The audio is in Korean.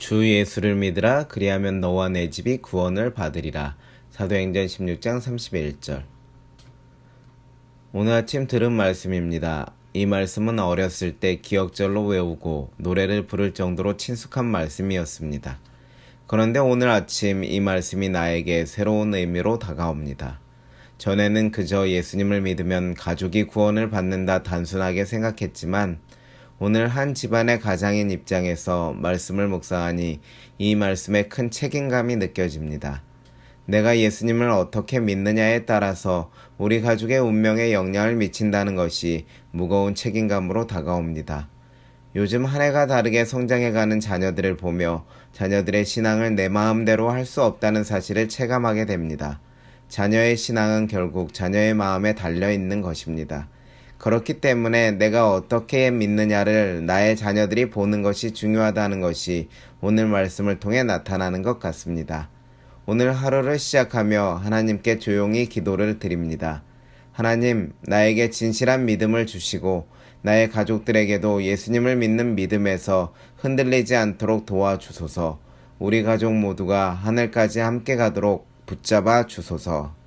주 예수를 믿으라 그리하면 너와 내 집이 구원을 받으리라. 사도행전 16장 31절. 오늘 아침 들은 말씀입니다. 이 말씀은 어렸을 때 기억절로 외우고 노래를 부를 정도로 친숙한 말씀이었습니다. 그런데 오늘 아침 이 말씀이 나에게 새로운 의미로 다가옵니다. 전에는 그저 예수님을 믿으면 가족이 구원을 받는다 단순하게 생각했지만 오늘 한 집안의 가장인 입장에서 말씀을 묵상하니 이 말씀에 큰 책임감이 느껴집니다. 내가 예수님을 어떻게 믿느냐에 따라서 우리 가족의 운명에 영향을 미친다는 것이 무거운 책임감으로 다가옵니다. 요즘 한 해가 다르게 성장해가는 자녀들을 보며 자녀들의 신앙을 내 마음대로 할 수 없다는 사실을 체감하게 됩니다. 자녀의 신앙은 결국 자녀의 마음에 달려 있는 것입니다. 그렇기 때문에 내가 어떻게 믿느냐를 나의 자녀들이 보는 것이 중요하다는 것이 오늘 말씀을 통해 나타나는 것 같습니다. 오늘 하루를 시작하며 하나님께 조용히 기도를 드립니다. 하나님, 나에게 진실한 믿음을 주시고 나의 가족들에게도 예수님을 믿는 믿음에서 흔들리지 않도록 도와주소서. 우리 가족 모두가 하늘까지 함께 가도록 붙잡아 주소서.